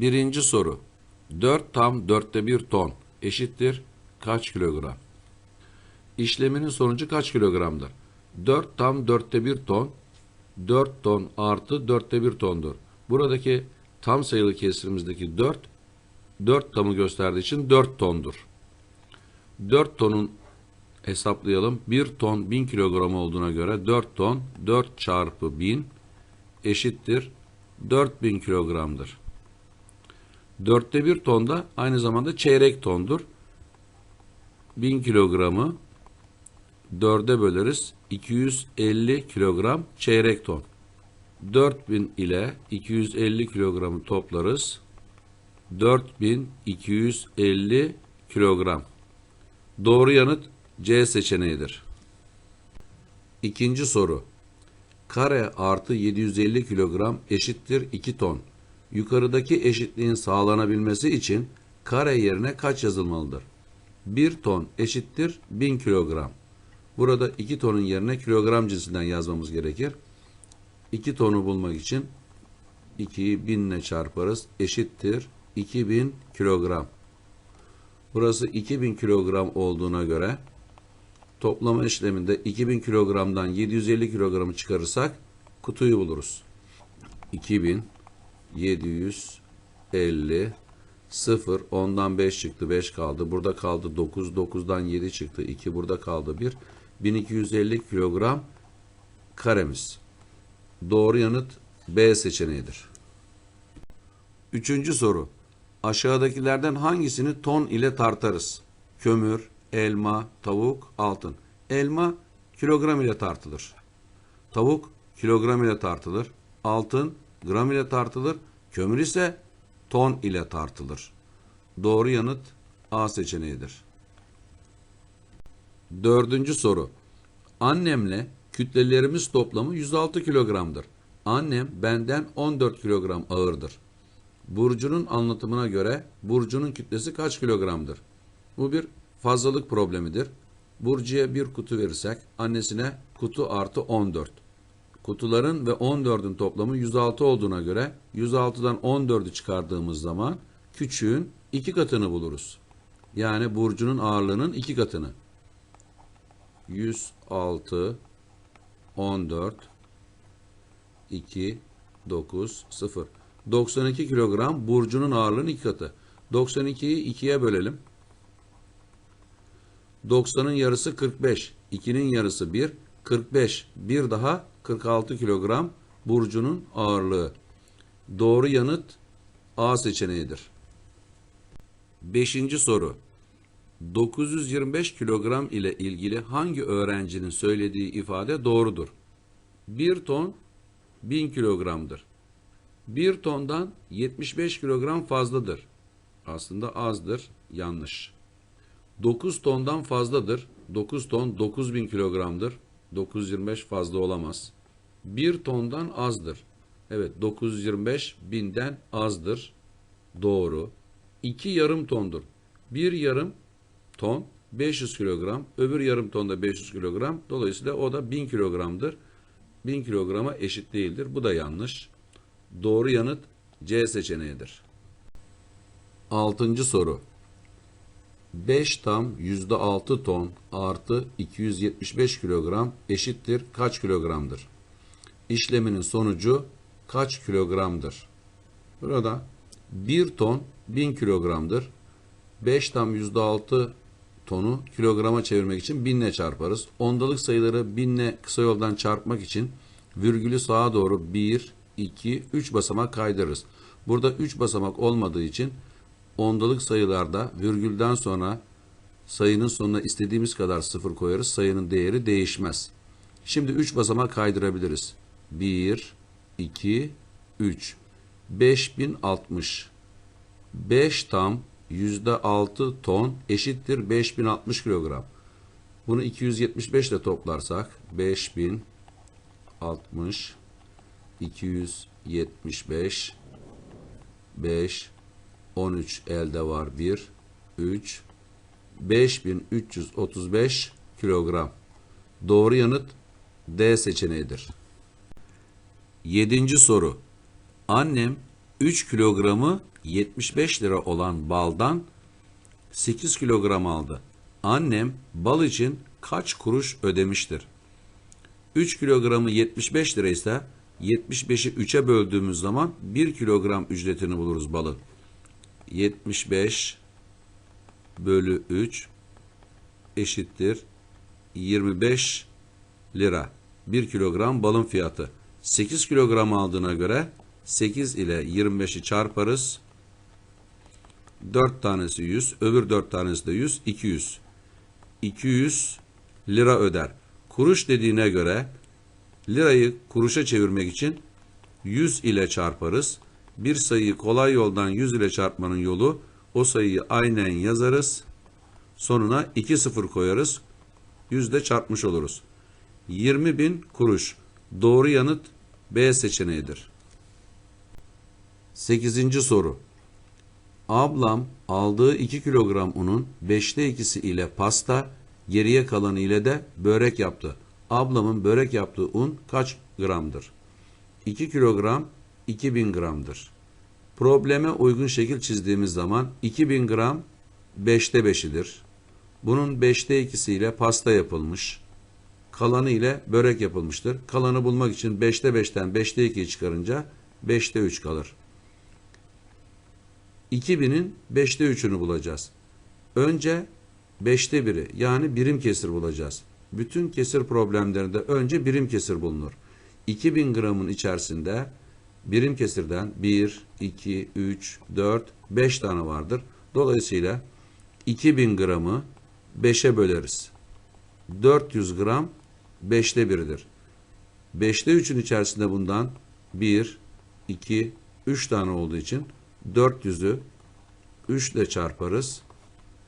Birinci soru. 4 tam dörtte bir ton eşittir kaç kilogram? İşleminin sonucu kaç kilogramdır? 4 tam dörtte bir ton 4 ton artı dörtte bir tondur. Buradaki tam sayılı kesirimizdeki 4 4 tamı gösterdiği için 4 tondur. 4 tonun hesaplayalım. 1 ton 1000 kilogram olduğuna göre 4 ton 4 çarpı 1000 eşittir 4000 kilogramdır. Dörtte bir ton da aynı zamanda çeyrek tondur. 1000 kilogramı dörde böleriz. 250 kilogram çeyrek ton. 4000 ile 250 kilogramı toplarız. 4250 kilogram. Doğru yanıt C seçeneğidir. İkinci soru. Kare artı 750 kilogram eşittir 2 ton. Yukarıdaki eşitliğin sağlanabilmesi için kare yerine kaç yazılmalıdır? 1 ton eşittir 1000 kilogram. Burada 2 tonun yerine kilogram cinsinden yazmamız gerekir. 2 tonu bulmak için 2'yi 1000 ile çarparız. Eşittir 2000 kilogram. Burası 2000 kilogram olduğuna göre toplama işleminde 2000 kilogramdan 750 kilogramı çıkarırsak kutuyu buluruz. 2000 750 0 ondan 5 çıktı 5 kaldı. Burada kaldı 9 9'dan 7 çıktı 2 burada kaldı 1 1250 kilogram karemiz. Doğru yanıt B seçeneğidir. Üçüncü soru. Aşağıdakilerden hangisini ton ile tartarız? Kömür, elma, tavuk, altın. Elma kilogram ile tartılır. Tavuk kilogram ile tartılır. Altın gram ile tartılır. Kömür ise ton ile tartılır. Doğru yanıt A seçeneğidir. Dördüncü soru. Annemle kütlelerimiz toplamı 106 kilogramdır. Annem benden 14 kilogram ağırdır. Burcu'nun anlatımına göre Burcu'nun kütlesi kaç kilogramdır? Bu bir fazlalık problemidir. Burcu'ya bir kutu verirsek annesine kutu artı 14. Kutuların ve 14'ün toplamı 106 olduğuna göre 106'dan 14'ü çıkardığımız zaman küçüğün iki katını buluruz. Yani Burcu'nun ağırlığının iki katını. 106 14 2 9 0 92 kilogram Burcu'nun ağırlığının iki katı. 92'yi 2'ye bölelim. 90'ın yarısı 45. 2'nin yarısı 1. 45. Bir daha 46 kilogram Burcu'nun ağırlığı. Doğru yanıt A seçeneğidir. Beşinci soru. 925 kilogram ile ilgili hangi öğrencinin söylediği ifade doğrudur? 1 ton 1000 kilogramdır. 1 tondan 75 kilogram fazladır. Aslında azdır, yanlış. 9 tondan fazladır. 9 ton 9000 kilogramdır. 925 fazla olamaz. 1 tondan azdır. Evet 925 binden azdır. Doğru. 2 yarım tondur. 1 yarım ton 500 kilogram. Öbür yarım ton da 500 kilogram. Dolayısıyla o da 1000 kilogramdır. 1000 kilograma eşit değildir. Bu da yanlış. Doğru yanıt C seçeneğidir. Altıncı soru. 5 tam %6 ton artı 275 kilogram eşittir kaç kilogramdır? İşleminin sonucu kaç kilogramdır? Burada 1 ton 1000 kilogramdır. 5 tam %6 tonu kilograma çevirmek için 1000 ile çarparız. Ondalık sayıları 1000 ile kısa yoldan çarpmak için virgülü sağa doğru 1, 2, 3 basamak kaydırırız. Burada 3 basamak olmadığı için ondalık sayılarda virgülden sonra sayının sonuna istediğimiz kadar sıfır koyarız. Sayının değeri değişmez. Şimdi 3 basamak kaydırabiliriz. 1, 2, 3. 5060. 5 tam %6 ton eşittir 5060 kilogram. Bunu 275 ile toplarsak 5060 275 5 13 elde var 1 3 5335 kilogram. Doğru yanıt D seçeneğidir. Yedinci soru. Annem 3 kilogramı 75 lira olan baldan 8 kilogram aldı. Annem bal için kaç kuruş ödemiştir? 3 kilogramı 75 lira ise 75'i 3'e böldüğümüz zaman 1 kilogram ücretini buluruz balın. 75 bölü 3 eşittir 25 lira. 1 kilogram balın fiyatı. 8 kilogram aldığına göre 8 ile 25'i çarparız. 4 tanesi 100, öbür 4 tanesi de 100, 200. 200 lira öder. Kuruş dediğine göre lirayı kuruşa çevirmek için 100 ile çarparız. Bir sayıyı kolay yoldan 100 ile çarpmanın yolu o sayıyı aynen yazarız. Sonuna 2 sıfır koyarız. Yüzde çarpmış oluruz. 20 bin kuruş. Doğru yanıt B seçeneğidir. 8. soru. Ablam aldığı 2 kilogram unun 5'te 2'si ile pasta, geriye kalanı ile de börek yaptı. Ablamın börek yaptığı un kaç gramdır? 2 kilogram 2000 gramdır. Probleme uygun şekil çizdiğimiz zaman 2000 gram 5'te 5'idir. Bunun 5'te 2'si ile pasta yapılmış. Kalanı ile börek yapılmıştır. Kalanı bulmak için 5'te 5'ten 5'te 2'yi çıkarınca 5'te 3 kalır. 2000'in 5'te 3'ünü bulacağız. Önce 5'te 1'i yani birim kesir bulacağız. Bütün kesir problemlerinde önce birim kesir bulunur. 2000 gramın içerisinde birim kesirden 1, 2, 3, 4, 5 tane vardır. Dolayısıyla 2000 gramı 5'e böleriz. 400 gram 5'te 1'dir. 5'te 3'ün içerisinde bundan 1, 2, 3 tane olduğu için 400'ü 3 ile çarparız.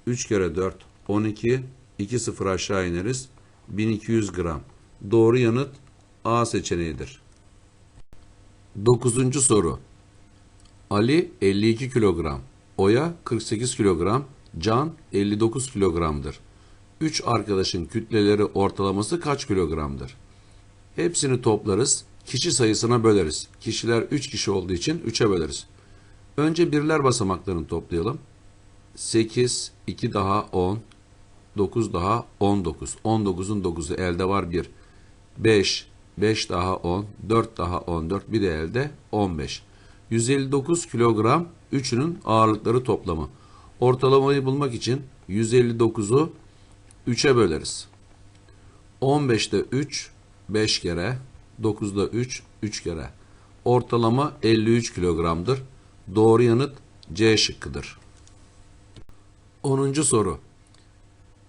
3 kere 4 12 2 sıfır aşağı ineriz. 1200 gram. Doğru yanıt A seçeneğidir. 9. soru. Ali 52 kilogram, Oya 48 kilogram, Can 59 kilogramdır. 3 arkadaşın kütleleri ortalaması kaç kilogramdır? Hepsini toplarız, kişi sayısına böleriz. Kişiler 3 kişi olduğu için 3'e böleriz. Önce birler basamaklarını toplayalım. 8, 2 daha 10, 9 daha 19. 19'un 9'u elde var 1. 5, 5 daha 10, 4 daha 14, bir de elde 15. 159 kilogram üçünün ağırlıkları toplamı. Ortalamayı bulmak için 159'u 3'e böleriz. 15'te 3, 5 kere, 9'da 3, 3 kere. Ortalama 53 kilogramdır. Doğru yanıt C şıkkıdır. 10. soru.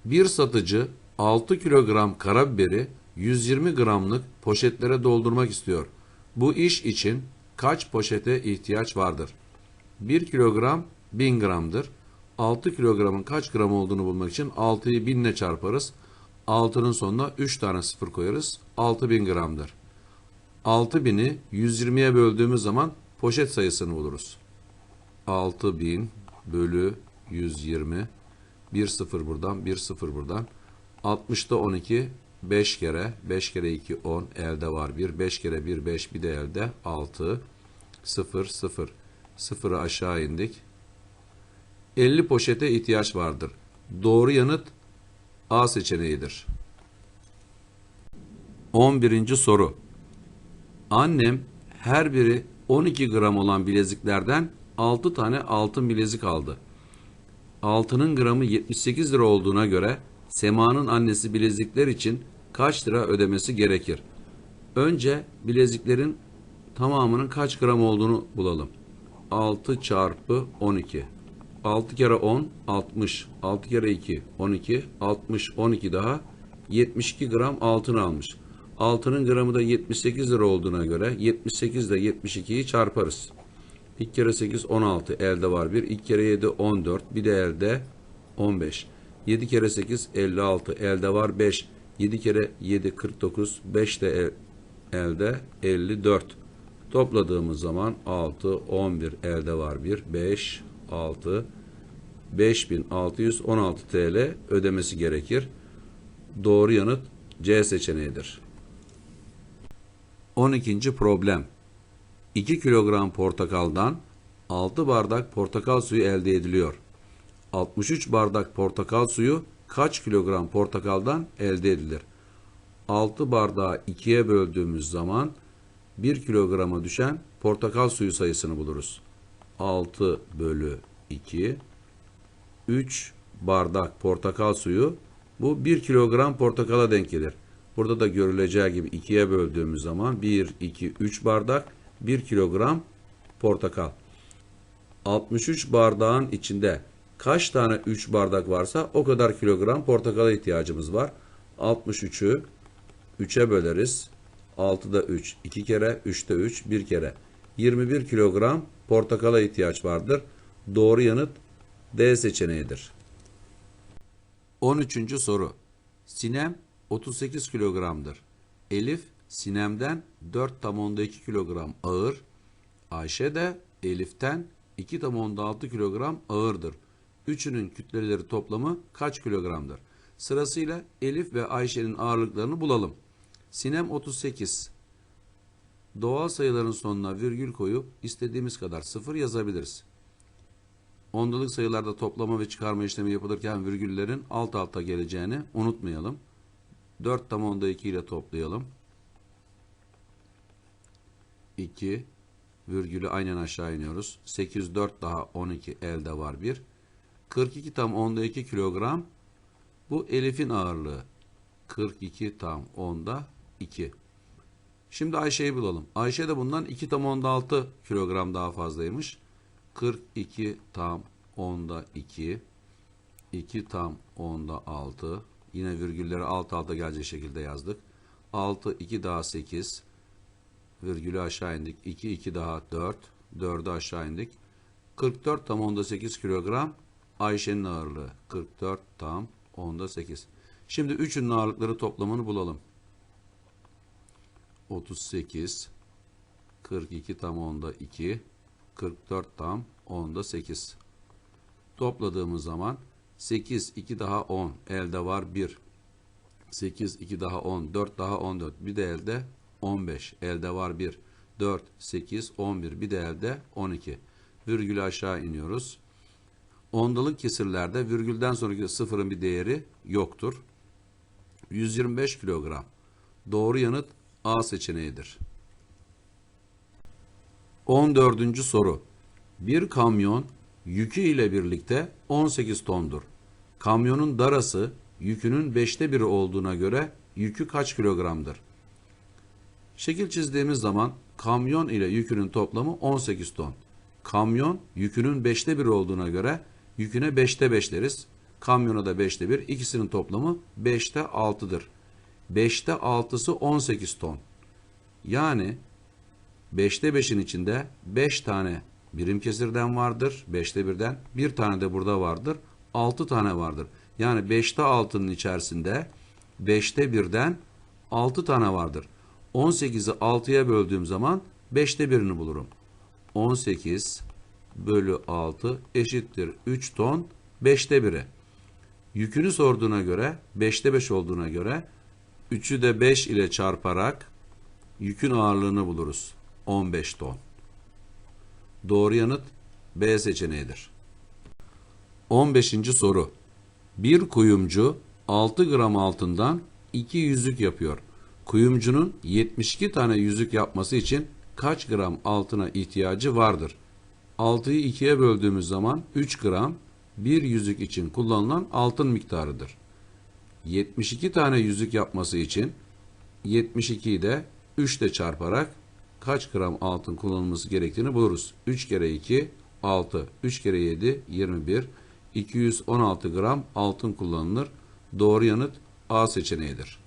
Bir satıcı 6 kilogram karabiberi 120 gramlık poşetlere doldurmak istiyor. Bu iş için kaç poşete ihtiyaç vardır? 1 kilogram 1000 gramdır. 6 kilogramın kaç gram olduğunu bulmak için 6'yı 1000 ile çarparız. 6'nın sonuna 3 tane sıfır koyarız. 6000 gramdır. 6000'i 120'ye böldüğümüz zaman poşet sayısını buluruz. 6000 bölü 120 1 sıfır buradan 1 sıfır buradan 60'ta 12 5 kere 5 kere 2 10 elde var 1 5 kere 1 5 bir de elde 6 0 0 0'ı aşağı indik 50 poşete ihtiyaç vardır. Doğru yanıt A seçeneğidir. 11. soru. Annem her biri 12 gram olan bileziklerden 6 tane altın bilezik aldı. Altının gramı 78 lira olduğuna göre Sema'nın annesi bilezikler için kaç lira ödemesi gerekir? Önce bileziklerin tamamının kaç gram olduğunu bulalım. 6 çarpı 12. 6 kere 10 60. 6 kere 2 12. 60 12 daha 72 gram altın almış. Altının gramı da 78 lira olduğuna göre 78 ile 72'yi çarparız. 2 kere 8 16 elde var 1. 2 kere 7 14 bir de elde 15. 7 kere 8 56 elde var 5. 7 kere 7 49 5 de el- elde 54. Topladığımız zaman 6 11 elde var 1 5 6 5616 TL ödemesi gerekir. Doğru yanıt C seçeneğidir. 12. problem 2 kilogram portakaldan 6 bardak portakal suyu elde ediliyor. 63 bardak portakal suyu kaç kilogram portakaldan elde edilir? 6 bardağı 2'ye böldüğümüz zaman 1 kilograma düşen portakal suyu sayısını buluruz. 6 bölü 2 3 bardak portakal suyu bu 1 kilogram portakala denk gelir. Burada da görüleceği gibi 2'ye böldüğümüz zaman 1, 2, 3 bardak 1 kilogram portakal. 63 bardağın içinde kaç tane 3 bardak varsa o kadar kilogram portakala ihtiyacımız var. 63'ü 3'e böleriz. 6'da 3, 2 kere, 3'te 3, 1 kere. 21 kilogram portakala ihtiyaç vardır. Doğru yanıt D seçeneğidir. 13. soru. Sinem 38 kilogramdır. Elif Sinem'den 4 tam onda 2 kilogram ağır. Ayşe de Elif'ten 2 tam onda 6 kilogram ağırdır. Üçünün kütleleri toplamı kaç kilogramdır? Sırasıyla Elif ve Ayşe'nin ağırlıklarını bulalım. Sinem 38. Doğal sayıların sonuna virgül koyup istediğimiz kadar sıfır yazabiliriz. Ondalık sayılarda toplama ve çıkarma işlemi yapılırken virgüllerin alt alta geleceğini unutmayalım. 4 tam onda 2 ile toplayalım. 2 virgülü aynen aşağı iniyoruz. 8 4 daha 12 elde var 1. 42 tam onda 2 kilogram bu Elif'in ağırlığı. 42 tam onda 2. Şimdi Ayşe'yi bulalım. Ayşe de bundan 2 tam onda 6 kilogram daha fazlaymış. 42 tam onda 2. 2 tam onda 6. Yine virgülleri alt alta gelecek şekilde yazdık. 6, 2 daha 8. Virgülü aşağı indik. 2, 2 daha 4. 4'ü aşağı indik. 44 tam onda 8 kilogram Ayşe'nin ağırlığı. 44 tam onda 8. Şimdi üçünün ağırlıkları toplamını bulalım. 38, 42 tam onda 2, 44 tam onda 8. Topladığımız zaman 8, 2 daha 10, elde var 1. 8, 2 daha 10, 4 daha 14, bir de elde 15, elde var 1. 4, 8, 11, bir de elde 12. Virgülü aşağı iniyoruz. Ondalık kesirlerde virgülden sonraki sıfırın bir değeri yoktur. 125 kilogram. Doğru yanıt A seçeneğidir. 14. soru. Bir kamyon yükü ile birlikte 18 tondur. Kamyonun darası yükünün 5'te biri olduğuna göre yükü kaç kilogramdır? Şekil çizdiğimiz zaman kamyon ile yükünün toplamı 18 ton. Kamyon yükünün 5'te biri olduğuna göre yüküne 5'te 5 deriz. Kamyona da 5'te 1. İkisinin toplamı 5'te 6'dır. 5'te 6'sı 18 ton. Yani 5'te 5'in içinde 5 tane birim kesirden vardır. 5'te 1'den. Bir tane de burada vardır. 6 tane vardır. Yani 5'te 6'nın içerisinde 5'te 1'den 6 tane vardır. 18'i 6'ya böldüğüm zaman 5'te 1'ini bulurum. 18 bölü 6 eşittir 3 ton 5'te 1'i. Yükünü sorduğuna göre 5'te 5 olduğuna göre 3'ü de 5 ile çarparak yükün ağırlığını buluruz. 15 ton. Doğru yanıt B seçeneğidir. 15. soru. Bir kuyumcu 6 gram altından 2 yüzük yapıyor. Kuyumcunun 72 tane yüzük yapması için kaç gram altına ihtiyacı vardır? 6'yı 2'ye böldüğümüz zaman 3 gram bir yüzük için kullanılan altın miktarıdır. 72 tane yüzük yapması için 72'yi de 3 ile çarparak kaç gram altın kullanılması gerektiğini buluruz. 3 kere 2 6, 3 kere 7 21, 216 gram altın kullanılır. Doğru yanıt A seçeneğidir.